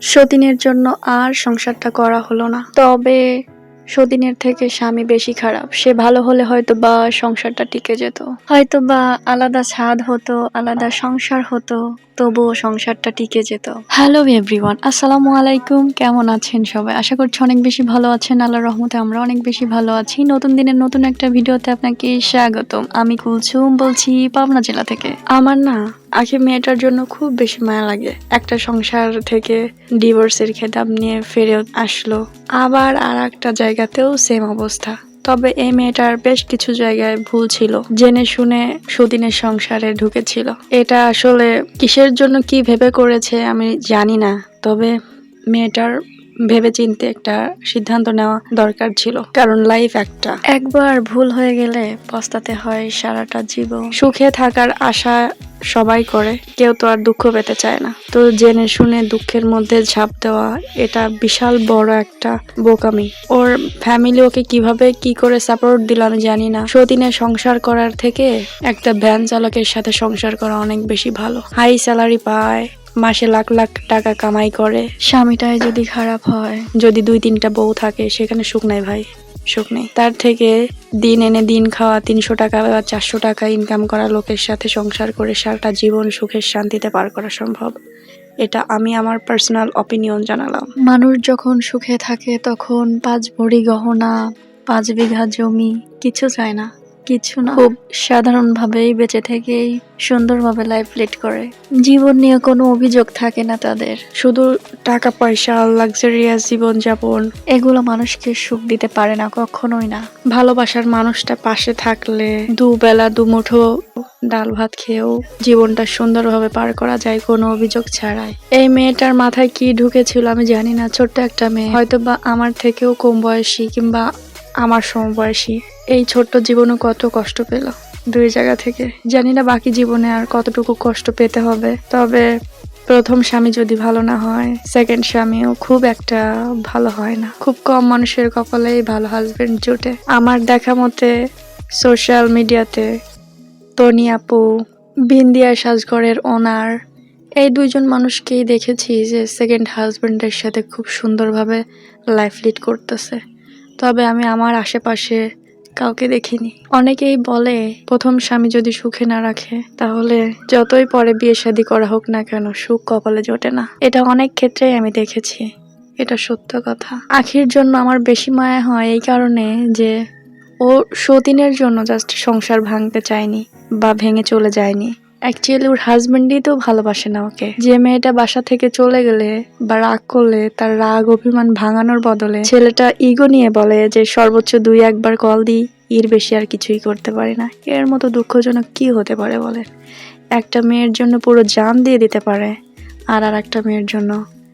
সতীনের জন্য আর সংসারটা করা হলো না। তবে সতীনের থেকে স্বামী বেশি খারাপ। সে ভালো হলে হয়তো বা সংসারটা টিকে যেত। হয়তো বা আলাদা ছাদ হতো আলাদা সংসার হতো তবুও সংসারটা টিকে যেত। হ্যালো এভরিওয়ান আসসালামু আলাইকুম। কেমন আছেন সবাই? আশা করছি অনেক বেশি ভালো আছেন। আল্লাহ রহমতে আমরা অনেক বেশি ভালো আছি। নতুন দিনের নতুন একটা ভিডিওতে আপনাকে স্বাগতম। আমি কুলছুম বলছি পাবনা জেলা থেকে। আমার না আখি মেয়েটার জন্য খুব বেশি মায়া লাগে। একটা সংসার থেকে ডিভোর্সের খেতাব নিয়ে ফিরে আসলো। আবার আর একটা জায়গাতেও সেম অবস্থা। তবে এই মেয়েটার বেশ কিছু জায়গায় ভুল ছিল। জেনে শুনে সুদিনের সংসারে ঢুকেছিল। এটা আসলে কিসের জন্য কি ভেবে করেছে আমি জানি না। তবে মেয়েটার ভেবে চিনতে একটা সিদ্ধান্ত নেওয়া দরকার ছিল। কারণ লাইফ একটা। একবার ভুল হয়ে গেলে পস্তাতে হয় সারাটা জীবন। সুখে থাকার আশা সবাই করে কেউ তো আর দুঃখ পেতে চায় না। তো জেনে শুনে দুঃখের মধ্যে ঝাঁপ দেওয়া এটা বিশাল বড় একটা বোকামি। ওর ফ্যামিলি ওকে কীভাবে কি করে সাপোর্ট দিল আমি জানি না। সদিনে সংসার করার থেকে একটা ভ্যান চালকের সাথে সংসার করা অনেক বেশি ভালো। হাই স্যালারি পায় মাসে লাখ লাখ টাকা কামাই করে। স্বামীটাই যদি খারাপ হয়। যদি দুই তিনটা বউ থাকে সেখানে সুখ নাই ভাই সুখ নেই। তার থেকে দিন এনে দিন খাওয়া তিনশো টাকা বা চারশো টাকা ইনকাম করা লোকের সাথে সংসার করে সারাটা জীবন সুখের শান্তিতে পার করা সম্ভব। এটা আমি আমার পার্সোনাল অপিনিয়ন জানালাম। মানুষ যখন সুখে থাকে তখন পাঁচ ভরি গহনা পাঁচ বিঘা জমি কিছু চায় না। কিছু না। খুব সাধারণভাবেই বেঁচে থেকেই সুন্দরভাবে লাইফ লিড করে। জীবন নিয়ে কোনো অভিযোগ থাকে না তাদের। শুধু টাকা, পয়সা লাক্সারিয়াস জীবনযাপন, এগুলো মানুষকে সুখ দিতে পারে না, কখনোই না। ভালোবাসার মানুষটা পাশে থাকলে দুবেলা, দুমুঠো ডাল ভাত খেয়েও জীবনটা সুন্দরভাবে পার করা যায়, কোনো অভিযোগ ছাড়াই। এই মেয়েটার মাথায় কি ঢুকেছিল আমি জানি না, ছোট্ট একটা মেয়ে। হয়তো বা আমার থেকেও কম বয়সী কিংবা আমার সমবয়সী। এই ছোট্ট জীবনও কত কষ্ট পেল। দুই জায়গা থেকে। জানি না বাকি জীবনে আর কতটুকু কষ্ট পেতে হবে। তবে প্রথম স্বামী যদি ভালো না হয় সেকেন্ড স্বামীও খুব একটা ভালো হয় না। খুব কম মানুষের কপালেই ভালো হাজবেন্ড জোটে। আমার দেখা মতে সোশ্যাল মিডিয়াতে তনি আপু বিন্দিয়া সাজঘরের ওনার, এই দুইজন মানুষকেই দেখেছি যে সেকেন্ড হাজবেন্ডের সাথে খুব সুন্দরভাবে লাইফ লিড করতেছে। তবে আমি আমার আশেপাশে কাউকে দেখিনি। অনেকেই বলে, প্রথম স্বামী যদি সুখে না রাখে, তাহলে যতই পরে বিয়ে শাদী করা হোক না কেন, সুখ কপালে জোটে না। এটা অনেক ক্ষেত্রেই আমি দেখেছি। এটা সত্য কথা। আখির জন্য আমার বেশি মায়া হয় এই কারণে যে, ও সতীনের জন্য জাস্ট সংসার ভাঙতে চায়নি বা ভেঙে চলে যায়নি। অ্যাকচুয়ালি ওর হাজবেন্ডই তো ভালোবাসে না ওকে। যে মেয়েটা বাসা থেকে চলে গেলে বা রাগ করলে, তার রাগ, অভিমান ভাঙানোর বদলে ছেলেটা ইগো নিয়ে বলে যে, সর্বোচ্চ দুই, একবার কল দিই, এর বেশি আর কিছুই করতে পারি না। এর মতো দুঃখজনক কি হতে পারে বলে একটা মেয়ের জন্য পুরো জান দিয়ে দিতে পারে, আর আর একটা মেয়ের জন্য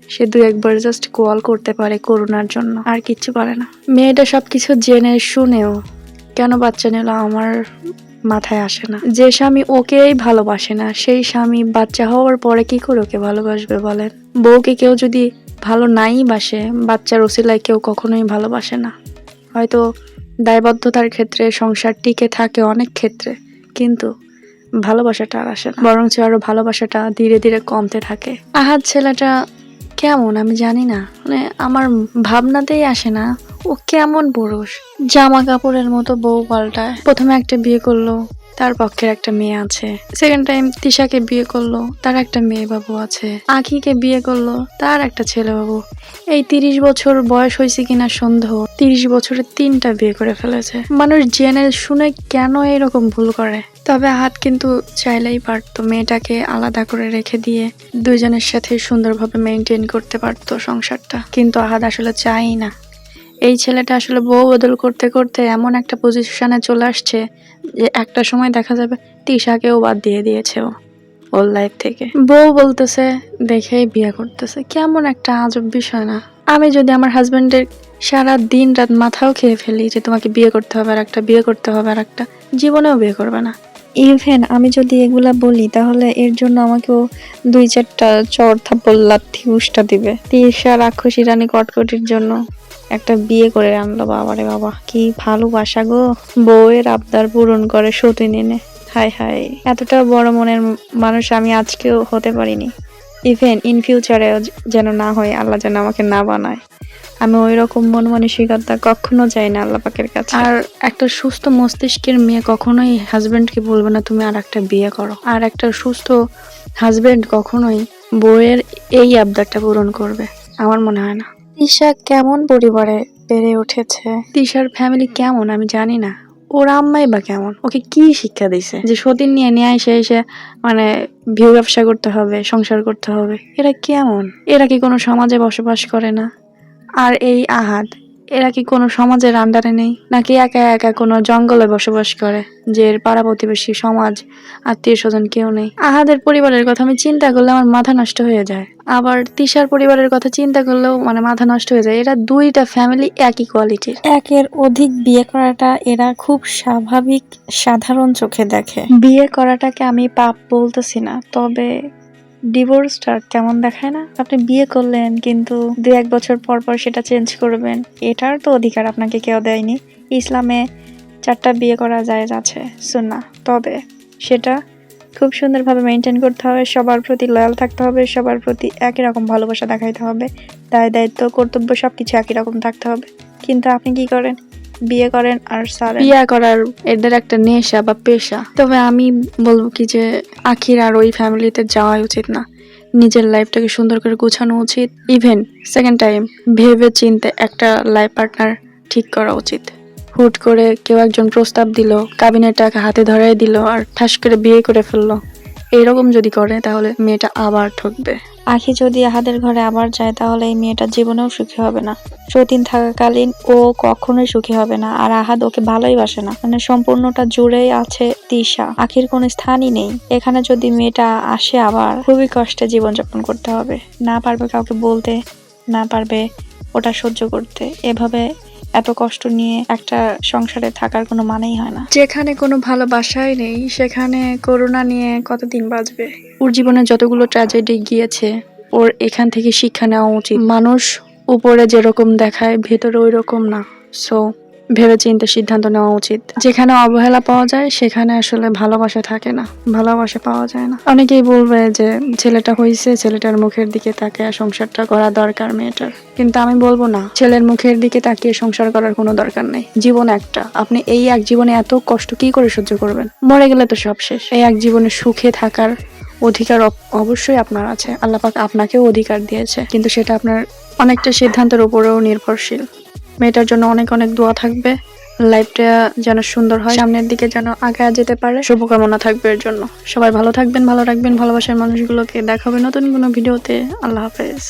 সে দু একবার জাস্ট কল করতে পারে করোনার জন্য, আর কিচ্ছু পারে না। মেয়েটা সব কিছু জেনে শুনেও, কেন বাচ্চা নিল আমার মাথায় আসে না। যে স্বামী ওকেই ভালোবাসে না, সেই স্বামী বাচ্চা হওয়ার পরে কি করে ওকে ভালোবাসবে বলেন? বউকে কেউ যদি ভালো নাই বাসে, বাচ্চার ওসিলায় কেউ কখনোই ভালোবাসে না। হয়তো দায়বদ্ধতার ক্ষেত্রে সংসার টিকে থাকে অনেক ক্ষেত্রে, কিন্তু ভালোবাসাটা আর আসে না। বরঞ্চ আরও ভালোবাসাটা ধীরে ধীরে কমতে থাকে। আহাত ছেলেটা কেমন আমি জানি না মানে আমার ভাবনাতেই আসে না। ও কেমন পুরুষ? জামা কাপড়ের মতো বউ পাল্টায়। প্রথমে একটা বিয়ে করল, তার পক্ষের একটা মেয়ে আছে। সেকেন্ড টাইম তিশাকে বিয়ে করল, তার একটা মেয়ে বাবু আছে। আখিকে বিয়ে করল, তার একটা ছেলে বাবু। এই তিরিশ বছর বয়স হয়েছে কিনা সন্দেহ। তিরিশ বছরে তিনটা বিয়ে করে ফেলেছে। মানুষ জেনে শুনে কেন এরকম ভুল করে? তবে হাত কিন্তু চাইলেই পারতো মেয়েটাকে আলাদা করে রেখে দিয়ে দুইজনের সাথে সুন্দরভাবে মেনটেন করতে পারতো সংসারটা। কিন্তু আহাদ আসলে চাই না। এই ছেলেটা আসলে বউ বদল করতে করতে এমন একটা পজিশনে চলে আসছে যে একটা সময় দেখা যাবে তিশাকেও বাদ দিয়ে দিয়েছে ও ওর লাইফ থেকে। বউ বলতেছে, দেখেই বিয়ে করতেছে। কেমন একটা আজব বিষয় না। আমি যদি আমার হাজবেন্ডের সারা দিন রাত মাথাও খেয়ে ফেলি যে তোমাকে বিয়ে করতে হবে আর একটা, বিয়ে করতে হবে আর একটা, জীবনেও বিয়ে করবে না। ইভেন আমি যদি এগুলা বলি, তাহলে এর জন্য আমাকেও দুই চারটা চর থাপ্পড়, লাথি, উষ্টা দিবে। তিশা, রাক্ষসী রানী কটকটির জন্য একটা বিয়ে করে আনলো বাবারে বাবা। কি ভালোবাসা গো। বউয়ের আবদার পূরণ করে সতী নেনে হাই হাই এতটা বড় মনের মানুষ আমি আজকেও হতে পারিনি। ইভেন ইন ফিউচারে যেন না হয়, আল্লাহ যেন আমাকে না বানায়। আমি ওই রকম মন মানসিকতা কখনো যাই না আল্লাহ পাকের কাছে। আর একটা সুস্থ মস্তিষ্কের মেয়ে কখনোই হাজবেন্ডকে বলবে না তুমি আর একটা বিয়ে করো। আর একটা সুস্থ হাজবেন্ড কখনোই বউয়ের এই আবদারটা পূরণ করবে আমার মনে হয় না। তিশা কেমন পরিবারে বেড়ে উঠেছে? তিশার ফ্যামিলি কেমন আমি জানি না। ওর আম্মাই বা কেমন? ওকে কি শিক্ষা দিছে? যে সতীন নিয়ে নিয়ে এসে এসে মানে ভিউ ব্যবসা করতে হবে সংসার করতে হবে এরা কেমন? এরা কি কোনো সমাজে বসবাস করে না? আর এই আহাদ এরা কি কোনো সমাজের আন্ডারে নেই? নাকি একা একা কোনো জঙ্গলে বসবাস করে যে এর পাড়া প্রতিবেশী সমাজ আত্মীয় স্বজন কেউ নেই? আহাদের পরিবারের কথা আমি চিন্তা করলে আমার মাথা নষ্ট হয়ে যায়। আবার তিশার পরিবারের কথা চিন্তা করলেও মানে মাথা নষ্ট হয়ে যায়। এরা দুইটা ফ্যামিলি একই কোয়ালিটির একের অধিক বিয়ে করাটা এরা খুব স্বাভাবিক সাধারণ চোখে দেখে। বিয়ে করাটাকে আমি পাপ বলতেছি না তবে ডিভোর্সটা কেমন দেখায় না। আপনি বিয়ে করলেন, কিন্তু দু এক বছর পর পর সেটা চেঞ্জ করবেন। এটার তো অধিকার আপনাকে কেউ দেয়নি। ইসলামে চারটা বিয়ে করা যায় আছে সুন্না তবে সেটা খুব সুন্দরভাবে মেনটেন করতে হবে। সবার প্রতি লয়াল থাকতে হবে, সবার প্রতি একই রকম ভালোবাসা দেখাইতে হবে। দায় দায়িত্ব, কর্তব্য সব কিছু একই রকম থাকতে হবে। কিন্তু আপনি কি করেন? বিয়ে করেন আর সারেন? বিয়ে করার এদের একটা নেশা বা পেশা। তবে আমি বলব কি যে, আখির আর ওই ফ্যামিলিতে যাওয়াই উচিত না। নিজের লাইফটাকে সুন্দর করে গোছানো উচিত। ইভেন সেকেন্ড টাইম ভেবে চিনতে একটা লাইফ পার্টনার ঠিক করা উচিত। হুট করে কেউ একজন প্রস্তাব দিল, কাবিনের টাকা হাতে ধরাই দিল, আর ঠাস করে বিয়ে করে ফেলল। এইরকম যদি করে, তাহলে মেয়েটা আবার ঠকবে। আখি যদি আহাদের ঘরে আবার যায়, তাহলে এই মেয়েটা জীবনেও সুখী হবে না। সতীন থাকাকালীন ও কখনোই সুখী হবে না, আর আহাদ ওকে ভালোই বাসে না। মানে সম্পূর্ণটা জুড়েই আছে তিশা আখির কোনো স্থানই নেই। এখানে যদি মেয়েটা আসে আবার, খুবই কষ্টে জীবনযাপন করতে হবে। না পারবে কাউকে বলতে, না পারবে ওটা সহ্য করতে। এভাবে এত কষ্ট নিয়ে একটা সংসারে থাকার কোনো মানেই হয় না। যেখানে কোনো ভালোবাসাই নেই সেখানে করোনা নিয়ে কতদিন বাঁচবে? ওর জীবনে যতগুলো ট্র্যাজেডি গিয়েছে ওর এখান থেকে শিক্ষা নেওয়া উচিত। মানুষ উপরে যেরকম দেখায় ভেতরে ওই রকম না। সো ভেবে চিন্তে সিদ্ধান্ত নেওয়া উচিত। যেখানে অবহেলা পাওয়া যায়, সেখানে আসলে ভালোবাসা থাকে না। ভালোবাসা পাওয়া যায় না। অনেকেই বলবে যে, ছেলেটা হয়েছে ছেলেটার মুখের দিকে তাকিয়ে সংসারটা করা দরকার মেয়েটার। কিন্তু আমি বলব না, ছেলের মুখের দিকে তাকিয়ে সংসার করার কোনো দরকার নেই। জীবন একটা। আপনি এই এক জীবনে এত কষ্ট কি করে সহ্য করবেন? মরে গেলে তো সব শেষ। এই এক জীবনে সুখে থাকার অধিকার অব- অবশ্যই আপনার আছে। আল্লাহ পাক আপনাকেও অধিকার দিয়েছে। কিন্তু সেটা আপনার অনেকটা সিদ্ধান্তের উপরেও নির্ভরশীল। মেয়েটার জন্য অনেক অনেক দোয়া থাকবে। লাইফটা যেন সুন্দর হয়, সামনের দিকে যেন আগায় যেতে পারে। শুভকামনা থাকবে এর জন্য। সবাই ভালো থাকবেন, ভালো রাখবেন, ভালোবাসার মানুষগুলোকে দেখাবে নতুন কোনো ভিডিওতে। আল্লাহ হাফেজ।